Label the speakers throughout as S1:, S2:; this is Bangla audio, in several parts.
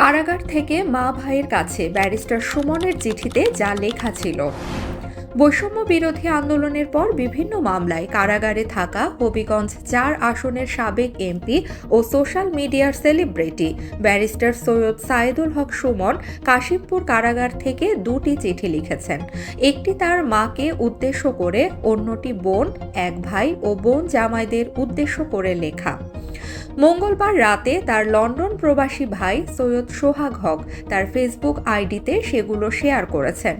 S1: কারাগার থেকে মা ভাইয়ের কাছে ব্যারিস্টার সুমনের চিঠিতে যা লেখা ছিল। বৈষম্য বিরোধী আন্দোলনের পর বিভিন্ন মামলায় কারাগারে থাকা হবিগঞ্জ চার আসনের সাবেক এমপি ও সোশ্যাল মিডিয়ার সেলিব্রিটি ব্যারিস্টার সৈয়দ সাইদুল হক সুমন কাশিমপুর কারাগার থেকে দুটি চিঠি লিখেছেন। একটি তার মাকে উদ্দেশ্য করে, অন্যটি বোন, এক ভাই ও বোন জামাইদের উদ্দেশ্য করে লেখা। মঙ্গলবার রাতে তার লন্ডন প্রবাসী ভাই সৈয়দ সোহাগ হক তার ফেসবুক আইডিতে সেগুলো শেয়ার করেছেন।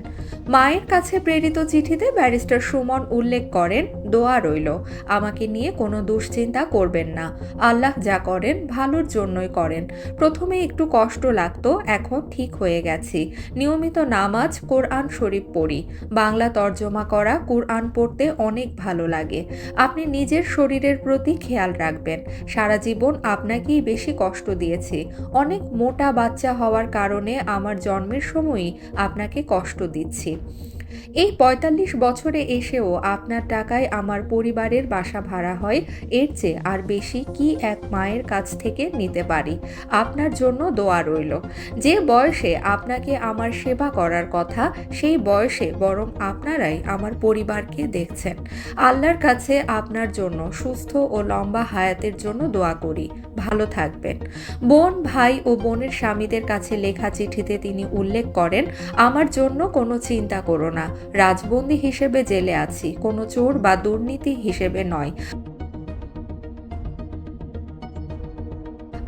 S1: মায়ের কাছে প্রেরিত চিঠিতে ব্যারিস্টার সুমন উল্লেখ করেন দোয়া রইল। আমাকে নিয়ে কোনো দুশ্চিন্তা করবেন না। আল্লাহ যা করেন, ভালোর জন্যই করেন। প্রথমে একটু কষ্ট লাগতো, এখন ঠিক হয়ে গেছি। নিয়মিত নামাজ, কোরআন শরীফ পড়ি। বাংলা তর্জমা করা, কোরআন পড়তে অনেক ভালো লাগে। আপনি নিজের শরীরের প্রতি খেয়াল রাখবেন। সারা জীবন আপনাকেই বেশি কষ্ট দিয়েছি। অনেক মোটা বাচ্চা হওয়ার কারণে আমার জন্মের সময়ই আপনাকে কষ্ট দিচ্ছি। এই পঁয়তাল্লিশ বছরে এসেও আপনার টাকায় আমার পরিবারের বাসা ভাড়া হয়, এর চেয়ে আর বেশি কি এক মায়ের কাছ থেকে নিতে পারি? আপনার জন্য দোয়া রইল। যে বয়সে আপনাকে আমার সেবা করার কথা, সেই বয়সে বরং আপনারাই আমার পরিবারকে দেখছেন। আল্লাহর কাছে আপনার জন্য সুস্থ ও লম্বা হায়াতের জন্য দোয়া করি। ভালো থাকবেন। বোন, ভাই ও বোনের স্বামীদের কাছে লেখা চিঠিতে তিনি উল্লেখ করেন, আমার জন্য কোনো চিন্তা করো না। রাজবন্দি হিসেবে জেলে আছি। কোনো চোর বা দুর্নীতি হিসেবে নয়।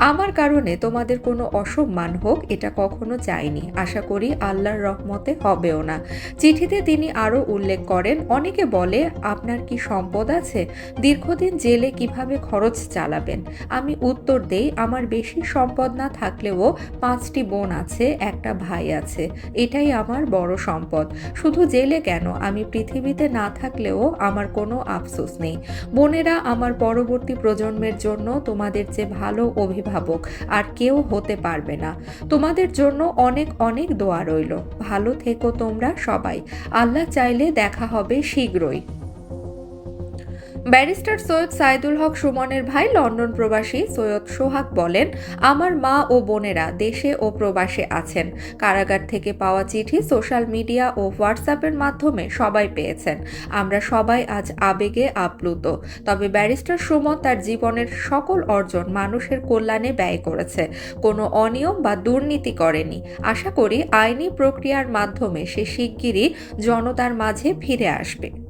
S1: আমার কারণে তোমাদের কোনো অসম্মান হোক, এটা কখনো চাইনি আশা করি আল্লাহর রহমতে হবেও না। চিঠিতে তিনি আরও উল্লেখ করেন, অনেকে বলে, আপনার কি সম্পদ আছে? দীর্ঘদিন জেলে কীভাবে খরচ চালাবেন? আমি উত্তর দেই, আমার বেশি সম্পদ না থাকলেও পাঁচটি বোন আছে, একটা ভাই আছে। এটাই আমার বড় সম্পদ। শুধু জেলে কেন? আমি পৃথিবীতে না থাকলেও আমার কোনো আফসোস নেই। বোনেরা আমার পরবর্তী প্রজন্মের জন্য তোমাদের যে ভালো অভিভাবক আর কেউ হতে পারবে না। তোমাদের জন্য অনেক অনেক দোয়া রইল। ভালো থেকো তোমরা সবাই। আল্লাহ চাইলে দেখা হবে শীঘ্রই। ব্যারিস্টার সৈয়দ সাইদুল হক সুমনের ভাই লন্ডন প্রবাসী সৈয়দ সোহাগ বলেন, আমার মা ও বোনেরা দেশে ও প্রবাসে আছেন। কারাগার থেকে পাওয়া চিঠি সোশ্যাল মিডিয়া ও হোয়াটসঅ্যাপের মাধ্যমে সবাই পেয়েছেন। আমরা সবাই আজ আবেগে আপ্লুত। তবে ব্যারিস্টার সুমন তার জীবনের সকল অর্জন মানুষের কল্যাণে ব্যয় করেছে। কোনো অনিয়ম বা দুর্নীতি করেনি। আশা করি আইনি প্রক্রিয়ার মাধ্যমে সে শিগগিরই জনতার মাঝে ফিরে আসবে।